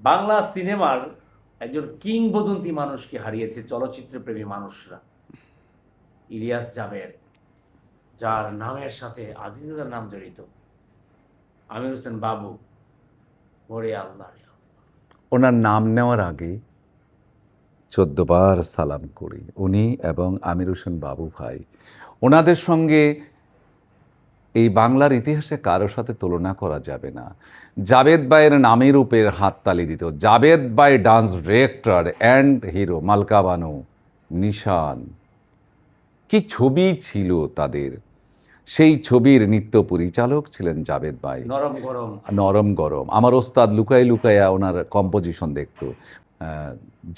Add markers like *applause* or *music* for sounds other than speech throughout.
বাংলা সিনেমার একজন কিংবদন্তি মানুষকে হারিয়েছে চলচ্চিত্র প্রেমী মানুষরা। ইলিয়াস জাবেদ যার নামের সাথে আজিজুদের নাম জড়িত। আমির হোসেন বাবু ওরে আল্লাহ। ওনার নাম নেওয়ার আগে চোদ্দবার সালাম করি। উনি এবং আমির হোসেন বাবু ভাই ওনাদের সঙ্গে এই বাংলার ইতিহাসে কারোর সাথে তুলনা করা যাবে না। জাবেদ ভাইয়ের নামের উপর হাততালি দিত। জাবেদ ভাই dance director and hero Malka Banu Nishan. কি ছবি ছিল তাদের? সেই ছবির নৃত্য পরিচালক ছিলেন জাবেদ ভাই। নরম গরম। নরম গরম। আমার ওস্তাদ লুকাই লুকাইয়া ওনার কম্পোজিশন দেখতো।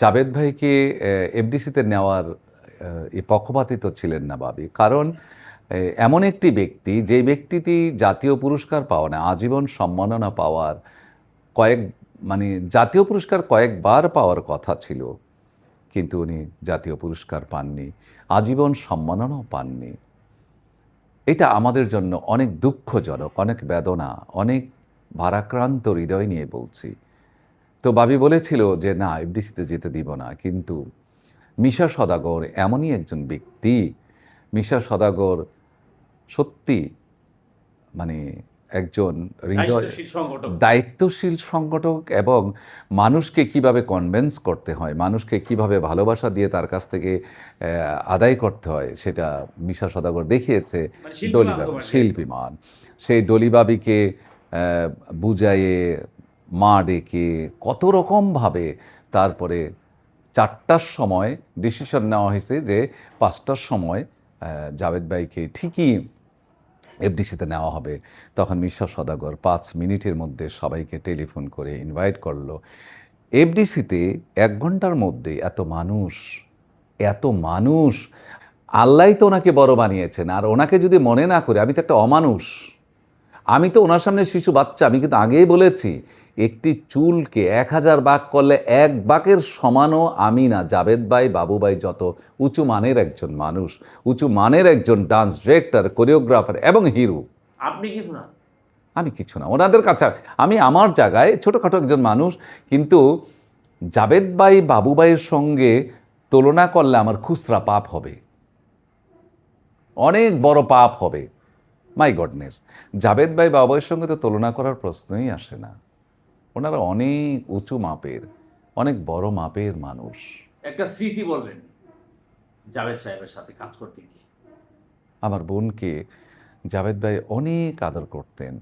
জাবেদ ভাইকে এফডিসিতে নেওয়ার এ পক্ষপাতিত ছিলেন না বাবি কারণ এমন একটি ব্যক্তি যে ব্যক্তিটি জাতীয় পুরস্কার পাওয়া না, আজীবন সম্মাননা পাওয়ার কয়েক মানে জাতীয় পুরস্কার কয়েকবার পাওয়ার কথা ছিল, কিন্তু উনি জাতীয় পুরস্কার পাননি, আজীবন সম্মাননাও পাননি। এটা আমাদের জন্য অনেক দুঃখজনক, অনেক বেদনা, অনেক ভারাক্রান্ত হৃদয় নিয়ে বলছি। তো বাবি বলেছিল যে, না, এফডিসিতে যেতে দিব না। কিন্তু মিশা সদাগর এমনই একজন ব্যক্তি মিশা সদাগর সত্যি মানে একজন হৃদয় দায়িত্বশীল সংগঠক। এবং মানুষকে কীভাবে কনভেন্স করতে হয় মানুষকে কীভাবে ভালোবাসা দিয়ে তার কাছ থেকে আদায় করতে হয় সেটা মিশা সদাগর দেখিয়েছে মানে ডলিবাবি শিল্পীমান সেই ডলিবাবিকে বুঝাইয়ে মা ডেকে কত রকমভাবে তারপরে চারটার সময় ডিসিশন নেওয়া হয়েছে যে পাঁচটার সময় জাভেদ ভাইকে ঠিকই এফডিসিতে নেওয়া হবে। তখন মিশা সদাগর পাঁচ মিনিটের মধ্যে সবাইকে টেলিফোন করে ইনভাইট করল। এফডিসিতে এক ঘণ্টার মধ্যে এত মানুষ এত মানুষ, আল্লাহ তো ওনাকে বড় বানিয়েছেন। আর ওনাকে যদি মনে না করে, আমি তো একটা অমানুষ। আমি তো ওনার সামনে শিশু বাচ্চা, আমি কিন্তু আগেই বলেছি একটি চুলকে এক হাজার বাক করলে এক বাকের সমানও আমি না। জাবেদ ভাই বাবু ভাই যত উঁচু মানের একজন মানুষ উঁচু মানের একজন ডান্স ডিরেক্টর কোরিওগ্রাফার এবং হিরো। আপনি কিছু না। আমি কিছু না ওনাদের কাছে আমি আমার জায়গায় ছোটোখাটো একজন মানুষ কিন্তু জাবেদ ভাই বাবু ভাইয়ের সঙ্গে তুলনা করলে আমার খুচরা পাপ হবে। অনেক বড় পাপ হবে। মাই গডনেস জাবেদ ভাই বাবু ভাইয়ের সঙ্গে তো তুলনা করার প্রশ্নই আসে না। ওনারা অনেক উঁচু মাপের অনেক বড় মাপের মানুষ। একটা স্মৃতি বলবেন জাভেদ সাহেবের সাথে কাজ করতে গিয়ে। আমার বোনকে জাভেদ ভাই অনেক আদর করতেন।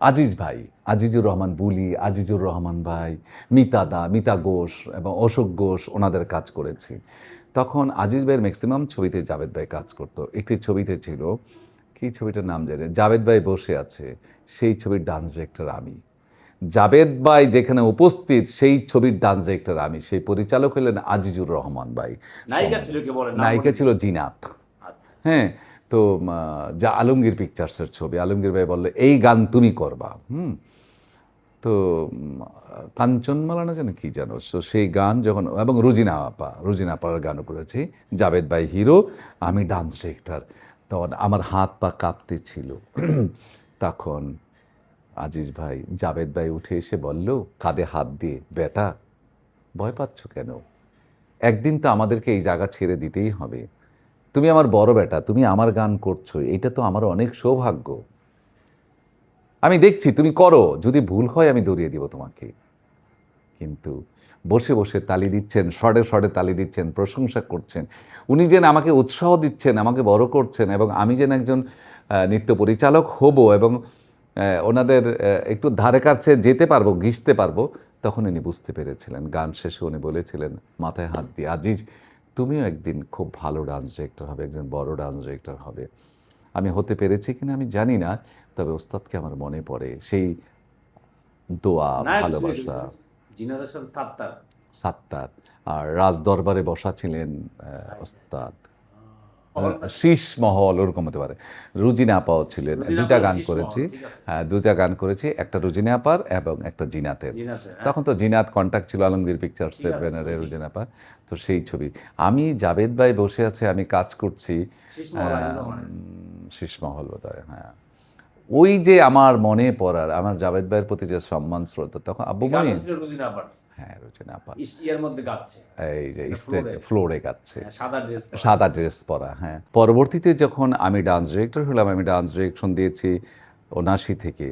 আজিজ ভাই আজিজুর রহমান বুলি আজিজুর রহমান ভাই মিতা দা মিতা ঘোষ এবং অশোক ঘোষ ওনাদের কাজ করেছি। তখন আজিজ ভাইয়ের ম্যাক্সিমাম ছবিতে জাভেদ ভাই কাজ করতো। একটি ছবিতে ছিল কি ছবিটার নাম জানি? জাভেদ ভাই বসে আছে সেই ছবির ডান্স ডিরেক্টর আমি। জাভেদ ভাই যেখানে উপস্থিত সেই ছবির ডান্স ডিরেক্টর আমি। সেই পরিচালক হলেন আজিজুর রহমান ভাই। নায়িকা ছিল কি বলেন? নায়িকা ছিল জিনাত। আচ্ছা। হ্যাঁ তো যা আলমগীর পিকচার্সের ছবি। আলমগীর ভাই বলল এই গান তুমি করবা। হুম। তো কাঞ্চনমালা না যেন কি জানো? তো সেই গান যখন এবং রুজিনা আপা রুজিনা আপার গানও করেছি জাভেদ ভাই হিরো আমি ডান্স ডিরেক্টর। তখন আমার হাত পা কাঁপতে ছিল *clears throat* তখন আজিজ ভাই জাভেদ ভাই উঠে এসে বলল, কাঁধে হাত দিয়ে, বেটা, ভয় পাচ্ছ কেন? একদিন তো আমাদেরকে এই জায়গা ছেড়ে দিতেই হবে। তুমি আমার বড় বেটা, তুমি আমার গান করছ এটা তো আমার অনেক সৌভাগ্য। আমি দেখছি, তুমি করো, যদি ভুল হয় আমি দৌড়িয়ে দিব তোমাকে। কিন্তু বসে বসে তালি দিচ্ছেন শর্টে শর্টে তালি দিচ্ছেন, প্রশংসা করছেন। উনি যেন আমাকে উৎসাহ দিচ্ছেন, আমাকে বড় করছেন এবং আমি যেন একজন নৃত্য পরিচালক হব এবং ওনাদের একটু ধারে কাছে যেতে পারব ঘিসতে পারব তখন উনি বুঝতে পেরেছিলেন। গান শেষে উনি বলেছিলেন মাথায় হাত দিয়ে আজিজ তুমিও একদিন খুব ভালো ডান্স ডিরেক্টর হবে একজন বড় ডান্স ডিরেক্টর হবে। আমি হতে পেরেছি কিনা আমি জানি না তবে ওস্তাদকে আমার মনে পড়ে সেই দোয়া ভালোবাসা। সাত্তার। সাত্তার। আর রাজ দরবারে বসা ছিলেন ওস্তাদ। শীষ মহল ওরকম হতে পারে। রুজিনা আপাও ছিলেন। দুইটা গান করেছি। হ্যাঁ দুইটা গান করেছি। একটা রুজিনা আপার এবং একটা জিনাতের। হ্যাঁ। তখন তো জিনাত কন্ট্যাক্ট ছিল আলমগীর পিকচার্সের ব্যানারে রুজিনা আপা তো সেই ছবি। আমি জাবেদ ভাই বসে আছে আমি কাজ করছি। শীষ মহল, আজিজুর রহমানের। শীষ মহল বোধ হয়। হ্যাঁ ওই যে আমার মনে পড়ার আমার জাভেদ ভাইয়ের প্রতি যে সম্মান শ্রদ্ধা তখন আব্বু মনি? রুজিনা হ্যাঁ রচনা আপা ইয়ের মধ্যে গাচ্ছে। এই যে স্টেজে ফ্লোরে গাচ্ছে। হ্যাঁ, সাদা ড্রেস সাদা ড্রেস পরা হ্যাঁ। পরবর্তীতে যখন আমি ডান্স ডিরেক্টর হলাম আমি ডান্স ডিরেকশন দিয়েছি উনাশি থেকে।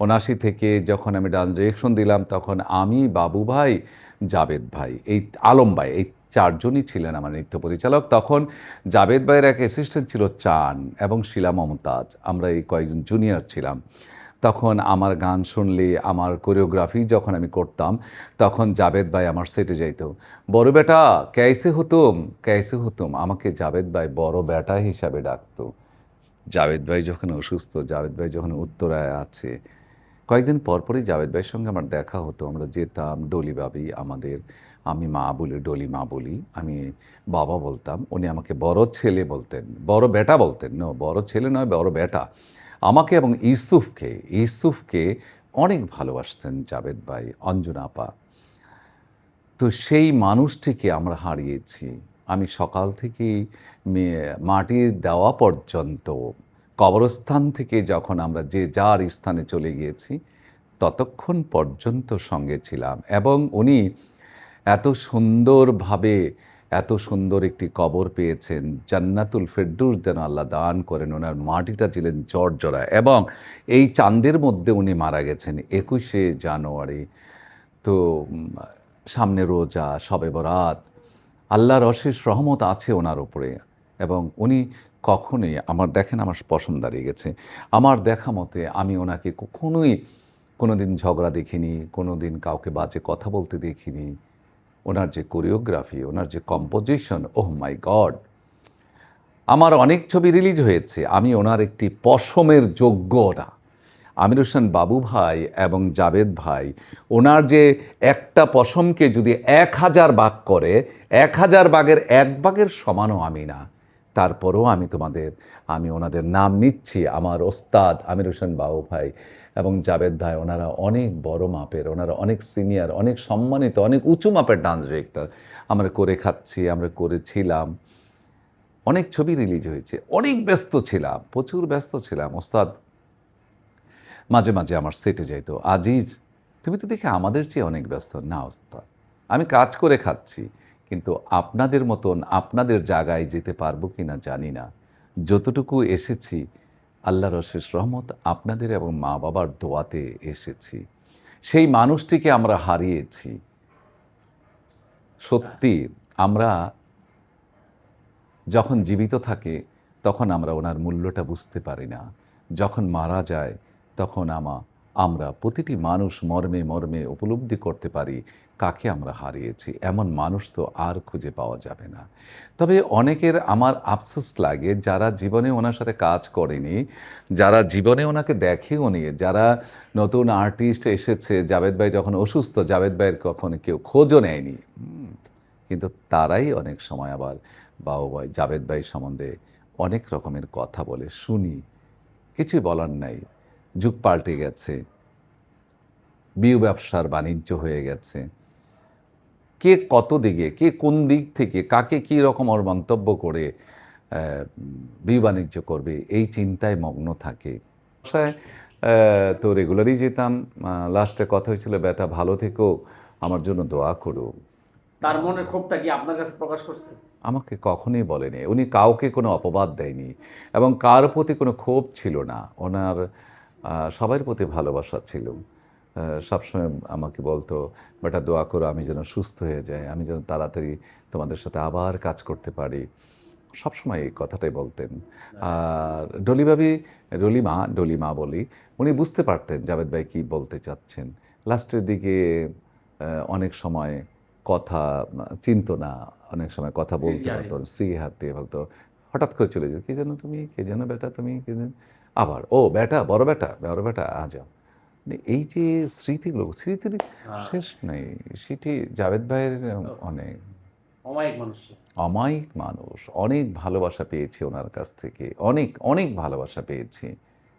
ওনাশি থেকে যখন আমি ডান্স ডিরেকশন দিলাম তখন আমি বাবু ভাই জাবেদ ভাই এই আলম ভাই এই চারজনই ছিলেন আমার নৃত্য পরিচালক। তখন জাবেদ ভাইয়ের এক অ্যাসিস্ট্যান্ট ছিল চান এবং শিলা মমতাজ। আমরা এই কয়েকজন জুনিয়র ছিলাম। তখন আমার গান শুনলে, আমার কোরিওগ্রাফি যখন আমি করতাম, তখন জাবেদ ভাই আমার সেটে যাইত। বড় বেটা ক্যাসে হতুম ক্যাসে হতুম, আমাকে জাবেদ ভাই বড় বেটা হিসাবে ডাকতো। জাবেদ ভাই যখন অসুস্থ জাবেদ ভাই যখন উত্তরায় আছে, কয়েকদিন পরপরই জাবেদ ভাইয়ের সঙ্গে আমার দেখা হতো। আমরা যেতাম ডলি বাবি আমাদের, আমি মা বলি, ডলি মা বলি, আমি বাবা বলতাম, উনি আমাকে বড় ছেলে বলতেন, বড় বেটা বলতেন। নো, বড় ছেলে নয়, বড় বেটা। আমাকে এবং ইউসুফকে ইউসুফকে অনেক ভালোবাসতেন জাবেদ ভাই, অঞ্জনা আপা। তো সেই মানুষটিকে আমরা হারিয়েছি। আমি সকাল থেকেই মে- মাটির দেওয়া পর্যন্ত কবরস্থান থেকে যখন আমরা যে যার স্থানে চলে গিয়েছি, ততক্ষণ পর্যন্ত সঙ্গে ছিলাম এবং উনি এত সুন্দরভাবে এত সুন্দর একটি কবর পেয়েছেন, জান্নাতুল ফেরদুস যেন আল্লাহ দান করেন, ওনার মাটিটা ছিলেন জর্জরা এবং এই চাঁদের মধ্যে উনি মারা গেছেন একুশে জানুয়ারি। তো সামনে রোজা, সবে বরাত, আল্লাহর অশেষ রহমত আছে ওনার উপরে এবং উনি কখনোই, আমার দেখেন আমার পশম দাঁড়িয়ে গেছে, আমার দেখা মতে আমি ওনাকে কখনোই কোনো দিন ঝগড়া দেখিনি কোনো দিন কাউকে বাজে কথা বলতে দেখিনি। ওনার যে কোরিওগ্রাফি ওনার যে কম্পোজিশন ওহ মাই গড আমার অনেক ছবি রিলিজ হয়েছে, আমি ওনার একটি পশমের যোগ্যতা আমির হোসেন বাবু ভাই এবং জাবেদ ভাই, ওনার যে একটা পশমকে যদি এক হাজার বাঘ করে, এক হাজার বাঘের এক বাঘের সমানও আমি না, তারপরেও আমি তোমাদের, আমি ওনাদের নাম নিচ্ছি। আমার ওস্তাদ আমির হোসেন বাবু ভাই এবং জাবেদ ভাই, ওনারা অনেক বড় মাপের, ওনারা অনেক সিনিয়র, অনেক সম্মানিত, অনেক উঁচু মাপের ডান্স ডিরেক্টর। আমরা করে খাচ্ছি, আমরা করেছিলাম। অনেক ছবি রিলিজ হয়েছে, অনেক ব্যস্ত ছিলাম, প্রচুর ব্যস্ত ছিলাম। ওস্তাদ, মাঝে মাঝে আমার সেটে যাইতো, আজিজ, তুমি তো দেখে আমাদের চেয়ে অনেক ব্যস্ত। না, ওস্তাদ, আমি কাজ করে খাচ্ছি, কিন্তু আপনাদের মতন আপনাদের জায়গায় যেতে পারব কি না জানি না। যতটুকু এসেছি আল্লাহর অশেষ রহমত আপনাদের এবং মা বাবার দোয়াতে এসেছি। সেই মানুষটিকে আমরা হারিয়েছি। সত্যি, আমরা যখন জীবিত থাকে, তখন আমরা ওনার মূল্যটা বুঝতে পারি না। যখন মারা যায়, তখন আমা আমরা প্রতিটি মানুষ মর্মে মর্মে উপলব্ধি করতে পারি, কাকে আমরা হারিয়েছি? এমন মানুষ তো আর খুঁজে পাওয়া যাবে না। তবে অনেকের আমার আফসোস লাগে যারা জীবনে ওনার সাথে কাজ করেনি, যারা জীবনে ওনাকে দেখেও নি, যারা নতুন আর্টিস্ট এসেছে, জাভেদ ভাই যখন অসুস্থ, জাভেদ ভাইয়ের কখনো কেউ খোঁজও নেয়নি। কিন্তু তারাই অনেক সময় আবার বাবু ভাই, জাভেদ ভাই সম্বন্ধে অনেক রকমের কথা বলে শুনি। কিছুই বলার নাই। যুগ পাল্টে গেছে। বিউ ব্যবসার বাণিজ্য হয়ে গেছে। কে কত দিকে কে কোন দিক থেকে কাকে কী রকম ওর মন্তব্য করে বিউ বাণিজ্য করবে এই চিন্তায় মগ্ন থাকে। বাসায় তো রেগুলারই যেতাম। লাস্টে কথা হয়েছিল বেটা ভালো থেকো আমার জন্য দোয়া করো। তার মনের ক্ষোভটা কি আপনার কাছে প্রকাশ করছে? আমাকে কখনোই বলেনি। উনি কাউকে কোনো অপবাদ দেয়নি। এবং কার প্রতি কোনো ক্ষোভ ছিল না। ওনার সবার প্রতি ভালোবাসা ছিল। সবসময় আমাকে বলতো বেটা দোয়া করো আমি যেন সুস্থ হয়ে যাই আমি যেন তাড়াতাড়ি তোমাদের সাথে আবার কাজ করতে পারি। সবসময় এই কথাটাই বলতেন। আর ডলিভাবি ডলিমা ডলিমা বলি উনি বুঝতে পারতেন জাভেদ ভাই কী বলতে চাচ্ছেন। লাস্টের দিকে অনেক সময় কথা চিনতো না অনেক সময় কথা বলতে পারতো শ্রী হাতে বলতো হঠাৎ করে চলে যেত কে যেন তুমি কে যেন বেটা তুমি কে যেন আবার ও বেটা বড় বেটা বড় বেটা আ যাও। মানে এই যে স্মৃতিগুলো স্মৃতির শেষ নেই। সেটি জাভেদ ভাইয়ের অনেক। অমায়িক মানুষ অমায়িক মানুষ। অনেক ভালোবাসা পেয়েছি ওনার কাছ থেকে। অনেক অনেক ভালোবাসা পেয়েছি।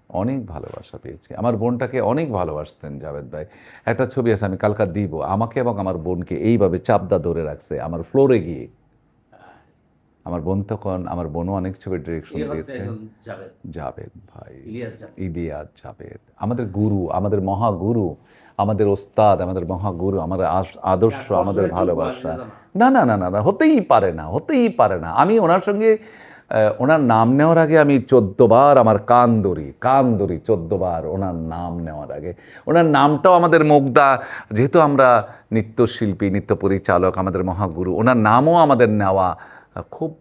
অনেক ভালোবাসা পেয়েছি। আমার বোনটাকে অনেক ভালোবাসতেন জাভেদ ভাই। একটা ছবি আছে আমি কালকা দিব। আমাকে এবং আমার বোনকে এইভাবে চাপদা ধরে রাখছে। আমার ফ্লোরে গিয়ে। আমার বোন তখন আমার বোনও অনেক ছবির ডিরেকশন দিয়েছে। জাভেদ। জাবেদ ভাই। ইলিয়াস জাভেদ। জাবেদ আমাদের গুরু আমাদের মহাগুরু আমাদের ওস্তাদ আমাদের মহাগুরু আমাদের আদর্শ আমাদের ভালোবাসা। না। না না না না হতেই পারে না হতেই পারে না। আমি ওনার সঙ্গে ওনার নাম নেওয়ার আগে আমি চোদ্দবার আমার কান ধরি কান ধরি চোদ্দবার ওনার নাম নেওয়ার আগে। ওনার নামটাও আমাদের মুগ্ধা। যেহেতু আমরা নৃত্যশিল্পী নৃত্য পরিচালক আমাদের মহাগুরু ওনার নামও আমাদের নেওয়া। খুব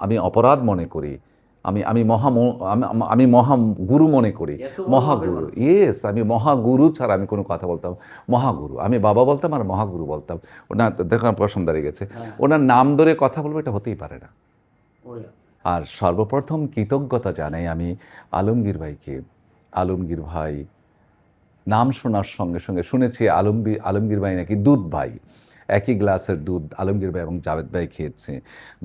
আমি অপরাধ মনে করি। আমি আমি মহা আমি- মহা গুরু মনে করি। মহাগুরু ইয়েস আমি মহাগুরু ছাড়া আমি কোনো কথা বলতাম মহাগুরু আমি বাবা বলতাম আর মহাগুরু বলতাম। ওনার দেখো আমার প্রশ্ন দাঁড়িয়ে গেছে। ওনার নাম ধরে কথা বলব এটা হতেই পারে না। আর সর্বপ্রথম কৃতজ্ঞতা জানাই আমি আলমগীর ভাইকে। আলমগীর ভাই নাম শোনার সঙ্গে সঙ্গে শুনেছি আলমগীর আলমগীর ভাই নাকি দুধ ভাই। একই গ্লাসের দুধ আলমগীর ভাই এবং জাভেদ ভাই খেয়েছে।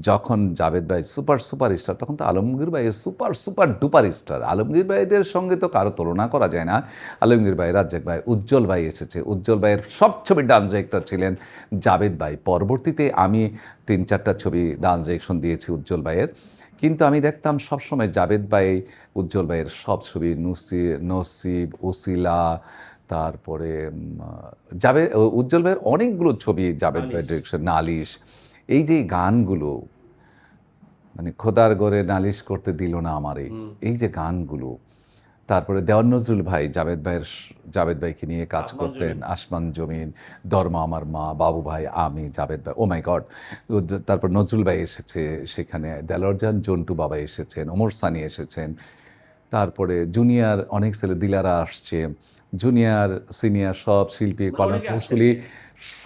যখন জাভেদ ভাই সুপার সুপার স্টার, তখন তো আলমগীর ভাই super super, duper star. Alamgir ভাইদের সঙ্গে তো কারও তুলনা করা যায় না। আলমগীর ভাই, রাজ্জাক ভাই, উজ্জ্বল ভাই এসেছে। উজ্জ্বল ভাইয়ের সব ছবি ডান্স ডিরেক্টর ছিলেন জাভেদ ভাই। পরবর্তীতে আমি তিন, চারটা ছবি ডান্স ডিরেকশন দিয়েছি উজ্জ্বল ভাইয়ের। কিন্তু আমি দেখতাম সবসময় জাভেদ ভাই, উজ্জ্বল ভাইয়ের সব ছবি, নুসি, নসিব, ওসিলা তারপরে যাবে উজ্জ্বল ভাইয়ের অনেকগুলো ছবি নালিশ। ডিরেকশন নালিশ। এই যে গানগুলো মানে খোদার গড়ে নালিশ করতে দিল না আমারে। এই যে গানগুলো তারপরে দেওয়ান নজরুল ভাই জাভেদ ভাইয়ের জাভেদ ভাইকে নিয়ে কাজ করতেন আসমান জমিন ধর্মা আমার মা বাবু ভাই আমি জাভেদ ভাই ও মাই গড। তারপর নজরুল ভাই এসেছে সেখানে দেলরজান জন্টু বাবা এসেছেন ওমর সানি এসেছেন। তারপরে জুনিয়র অনেক ছেলে দিলারা আসছে। জুনিয়র সিনিয়র সব শিল্পী অনেকে কৌশলী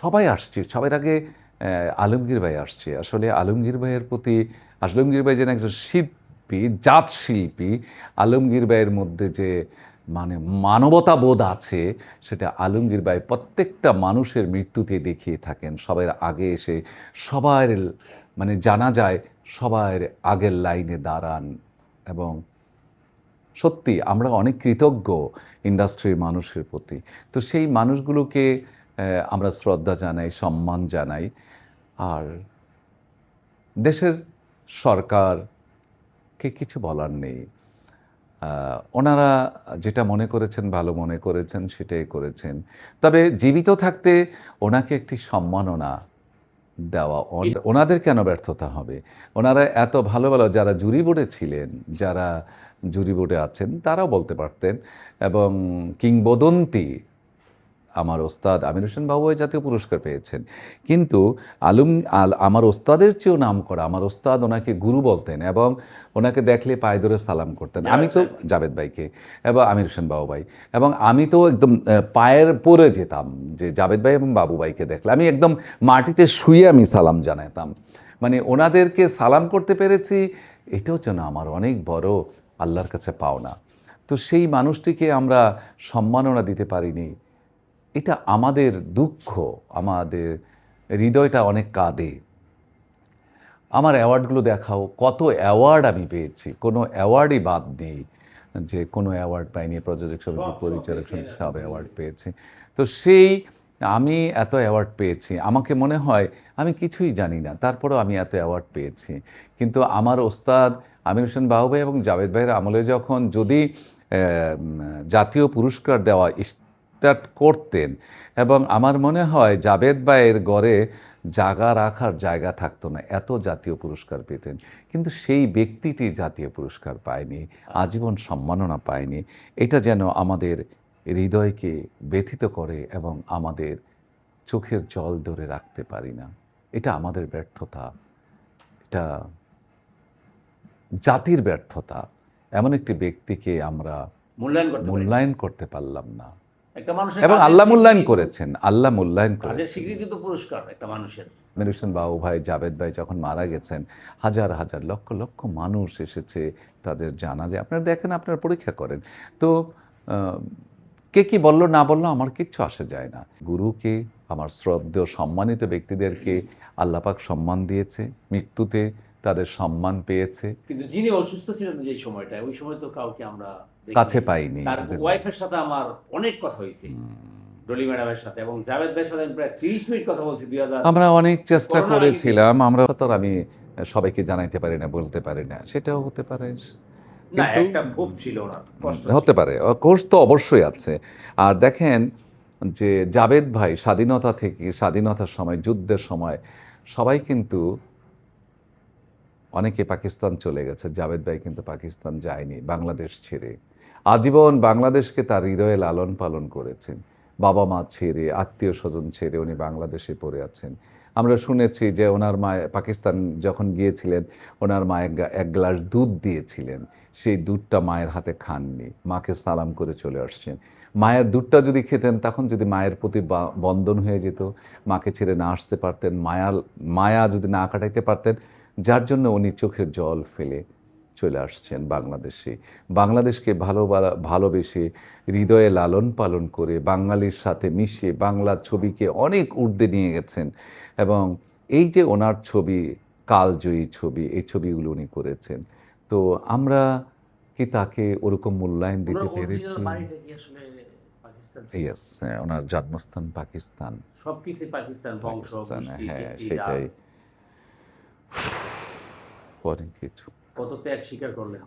সবাই আসছে সবার আগে আলমগীর ভাই আসছে। আসলে আলমগীর ভাইয়ের প্রতি আলমগীর ভাই যেন একজন শিল্পী জাত শিল্পী আলমগীর ভাইয়ের মধ্যে যে মানে মানবতা বোধ আছে সেটা আলমগীর ভাই প্রত্যেকটা মানুষের মৃত্যুতে দেখিয়ে থাকেন। সবার আগে এসে সবার মানে জানা যায় সবার আগের লাইনে দাঁড়ান এবং সত্যি, আমরা অনেক কৃতজ্ঞ ইন্ডাস্ট্রির মানুষের প্রতি। তো সেই মানুষগুলোকে আমরা শ্রদ্ধা জানাই, সম্মান জানাই। আর দেশের সরকারকে কিছু বলার নেই। ওনারা যেটা মনে করেছেন, ভালো মনে করেছেন, সেটাই করেছেন। তবে জীবিত থাকতে ওনাকে একটি সম্মাননা দেওয়া ওনাদের কেন ব্যর্থতা হবে? ওনারা এত ভালো ভালো যারা জুরি বোর্ডে ছিলেন যারা জুরি বোর্ডে আছেন তারাও বলতে পারতেন এবং কিংবদন্তি আমার ওস্তাদ আমির হোসেন বাবু জাতীয় পুরস্কার পেয়েছেন। কিন্তু আলম আল আমার ওস্তাদের চেয়েও নাম করা আমার ওস্তাদ ওনাকে গুরু বলতেন এবং ওনাকে দেখলে পায়ে ধরে সালাম করতেন। আমি তো জাভেদ ভাইকে এবং আমির হোসেন বাবু ভাই। এবং আমি তো একদম পায়ের পরে যেতাম যে জাভেদ ভাই এবং বাবু ভাইকে দেখলে। আমি একদম মাটিতে শুয়ে আমি সালাম জানাতাম। মানে ওনাদেরকে সালাম করতে পেরেছি এটাও যেন আমার অনেক বড় আল্লাহর কাছে পাওনা। তো সেই মানুষটিকে আমরা সম্মাননা দিতে পারিনি। এটা আমাদের দুঃখ আমাদের হৃদয়টা অনেক কাঁদে। আমার অ্যাওয়ার্ডগুলো দেখাও কত অ্যাওয়ার্ড আমি পেয়েছি। কোনো অ্যাওয়ার্ডই বাদ নেই যে কোনো অ্যাওয়ার্ড পাইনি প্রযোজক সমিতি পরিচালক সমিতি সব অ্যাওয়ার্ড পেয়েছি। তো সেই আমি এত অ্যাওয়ার্ড পেয়েছি। আমাকে মনে হয় আমি কিছুই জানি না তারপরেও আমি এত অ্যাওয়ার্ড পেয়েছি। কিন্তু আমার ওস্তাদ আমির হোসেন বাবু ভাই এবং জাভেদ ভাইয়ের আমলে যখন যদি জাতীয় পুরস্কার দেওয়া স্টার্ট করতেন এবং আমার মনে হয় জাভেদ ভাইয়ের গড়ে জাগা রাখার জায়গা থাকতো না এত জাতীয় পুরস্কার পেতেন। কিন্তু সেই ব্যক্তিটি জাতীয় পুরস্কার পায়নি আজীবন সম্মাননা পায়নি। এটা যেন আমাদের হৃদয়কে ব্যথিত করে এবং আমাদের চোখের জল ধরে রাখতে পারি না। এটা আমাদের ব্যর্থতা। এটা জাতির ব্যর্থতা। এমন একটি ব্যক্তিকে আমরা মূল্যায়ন মূল্যায়ন করতে পারলাম না। একটা মানুষের এবং আল্লাহ মূল্যায়ন করেছেন আল্লাহ মূল্যায়ন করেছেন। স্বীকৃতি তো পুরস্কার একটা মানুষের। আমির হোসেন বাবু ভাই জাভেদ ভাই যখন মারা গেছেন হাজার হাজার লক্ষ লক্ষ মানুষ এসেছে তাদের জানা যায় আপনারা দেখেন আপনারা পরীক্ষা করেন। তো কে কি বলল না বলল আমার কিচ্ছু আসে যায় না। গুরুকে আমার শ্রদ্ধেয় সম্মানিত ব্যক্তিদেরকে আল্লাপাক সম্মান দিয়েছে। মৃত্যুতে তাদের সম্মান পেয়েছে। কিন্তু যিনি অসুস্থ ছিলেন যে সময়টা ওই সময় তো কাউকে আমরা কাছে পাইনি। তার ওয়াইফের সাথে আমার অনেক কথা হয়েছে। ডলি ম্যাডামের সাথে এবং জাভেদ ভাইয়ের সাথে প্রায় তিরিশ মিনিট কথা বলছি আমরা অনেক চেষ্টা করেছিলাম আমরা তো আমি সবাইকে জানাইতে পারি না বলতে পারি না। সেটাও হতে পারে। না একটা ক্ষোভ ছিল না কষ্ট হতে পারে কোর্স তো অবশ্যই আছে। আর দেখেন যে জাবেদ ভাই স্বাধীনতা থেকে স্বাধীনতার সময় যুদ্ধের সময় সবাই কিন্তু অনেকে পাকিস্তান চলে গেছে, জাভেদ ভাই কিন্তু পাকিস্তান যায়নি, বাংলাদেশ ছেড়ে। আজীবন বাংলাদেশকে তার হৃদয়ে লালন পালন করেছেন। বাবা মা ছেড়ে, আত্মীয় স্বজন ছেড়ে উনি বাংলাদেশে পড়ে আছেন। আমরা শুনেছি যে ওনার মা পাকিস্তান যখন গিয়েছিলেন, ওনার মা এক গ্লাস দুধ দিয়েছিলেন। সেই দুধটা মায়ের হাতে খাননি, মাকে সালাম করে চলে আসছেন। মায়ের দুধটা যদি খেতেন, তখন যদি মায়ের প্রতি বন্ধন হয়ে যেত, মাকে ছেড়ে না আসতে পারতেন মায়া মায়া যদি না কাটাইতে পারতেন যার জন্য উনি চোখের জল ফেলে চলে আসছেন বাংলাদেশে। বাংলাদেশকে ভালো ভালোবেসে হৃদয়ে লালন পালন করে বাঙালির সাথে মিশে বাংলা ছবিকে অনেক ঊর্ধ্বে নিয়ে গেছেন এবং এই যে ওনার ছবি কালজয়ী ছবি এই ছবিগুলো উনি করেছেন। তো আমরা কি তাকে ওরকম মূল্যায়ন দিতে পেরেছি? ইয়েস ওনার জন্মস্থান পাকিস্তান। সবকিছু পাকিস্তান হ্যাঁ সেটাই। অনেক কিছু।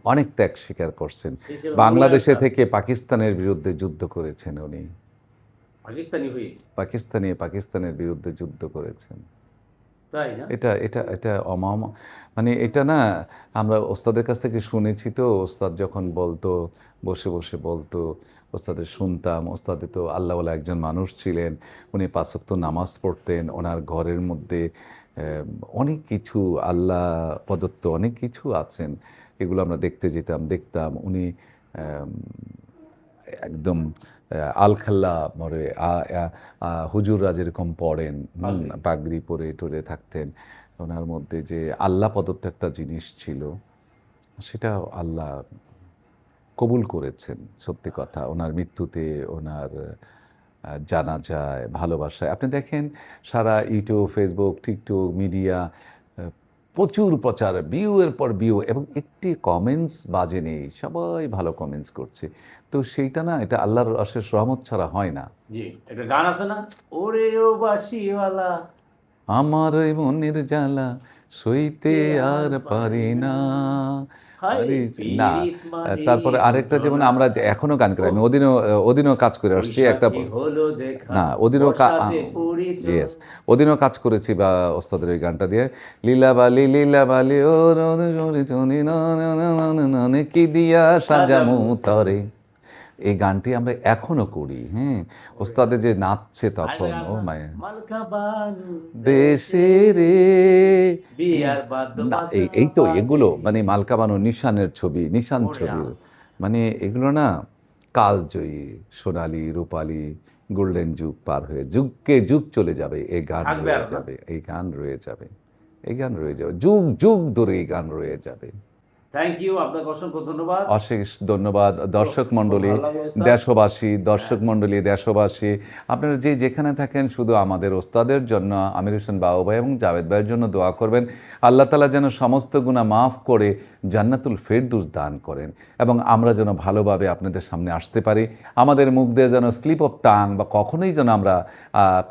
অনেক ত্যাগ স্বীকার করছেন। বাংলাদেশে থেকে পাকিস্তানের বিরুদ্ধে যুদ্ধ করেছেন উনি। পাকিস্তানি হয়ে? পাকিস্তানি পাকিস্তানের বিরুদ্ধে যুদ্ধ করেছেন। তাই এটা এটা এটা অমাম মানে এটা না আমরা ওস্তাদের কাছ থেকে শুনেছি তো ওস্তাদ যখন বলতো বসে বসে বলতো ওস্তাদের শুনতাম ওস্তাদে তো আল্লাহওয়ালা একজন মানুষ ছিলেন উনি পাঁচক্ত নামাজ পড়তেন ওনার ঘরের মধ্যে অনেক কিছু আল্লাহ প্রদত্ত অনেক কিছু আছেন। এগুলো আমরা দেখতে যেতাম দেখতাম। উনি একদম আলখাল্লা মরে হুজুররা যেরকম পড়েন পাগড়ি। পাগড়ি পরে টরে থাকতেন। ওনার মধ্যে যে আল্লাহ প্রদত্ত একটা জিনিস ছিল সেটা আল্লাহ কবুল করেছেন। সত্যি কথা ওনার মৃত্যুতে ওনার আহ, জানাজায় ভালোবাসায়। আপনি দেখেন সারা ইউটিউব ফেসবুক টিকটক মিডিয়া প্রচুর প্রচার ভিউ এর পর ভিউ এবং একটি কমেন্টস বাজে নেই সবাই ভালো কমেন্টস করছে। তো সেইটা না এটা আল্লাহর অশেষ রহমত ছাড়া হয় না। জি একটা গান আছে না? ওরে ও বাসিওয়ালা আমার মনের জ্বালা সইতে আর পারি না। না মানে তারপরে আরেকটা যেমন আমরা এখনও গান করি আমি ওদিনও ওদিনও কাজ করে আসছি একটা না ওদিনও ইয়েস ওদিনও কাজ করেছি বা ওস্তাদের ওই গানটা দিয়ে। লীলা বালি লীলা বালি ও কি দিয়া সাজামু। তরে। এই গানটি আমরা এখনও করি হ্যাঁ? ওস্তাদে যে নাচছে তখন ও আছে, মায়া দেশে রে। এই এই তো এগুলো মানে মালকাবানো নিশানের ছবি নিশান ছবির মানে এগুলো না কালজয়ী সোনালি রূপালি গোল্ডেন যুগ পার হয়ে যুগকে যুগ চলে যাবে এই গান রয়ে যাবে এই গান রয়ে যাবে এই গান রয়ে যাবে যুগ যুগ ধরে এই গান রয়ে যাবে। থ্যাংক ইউ আপনাকে অসংখ্য ধন্যবাদ। অশেষ ধন্যবাদ দর্শক মণ্ডলী। দেশবাসী দর্শক মণ্ডলী দেশবাসী আপনারা যে যেখানে থাকেন শুধু আমাদের ওস্তাদের জন্য আমির হোসেন বাবু ভাই এবং জাভেদ ভাইয়ের জন্য দোয়া করবেন। আল্লাহ তালা যেন সমস্ত গুণা মাফ করে জান্নাতুল ফেরদুস দান করেন এবং আমরা যেন ভালোভাবে আপনাদের সামনে আসতে পারি। আমাদের মুখ দিয়ে যেন স্লিপ অফ টাং বা কখনোই যেন আমরা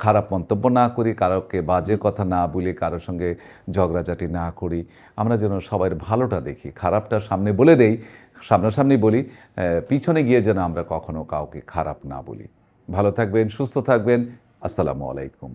খারাপ মন্তব্য না করি কারোকে বাজে কথা না বলি কারোর সঙ্গে ঝগড়াঝাটি না করি। আমরা যেন সবার ভালোটা দেখি খারাপটা সামনে বলে দেই, সামনাসামনি বলি পিছনে গিয়ে যেন আমরা কখনো কাউকে খারাপ না বলি। ভালো থাকবেন, সুস্থ থাকবেন, আসসালামু আলাইকুম।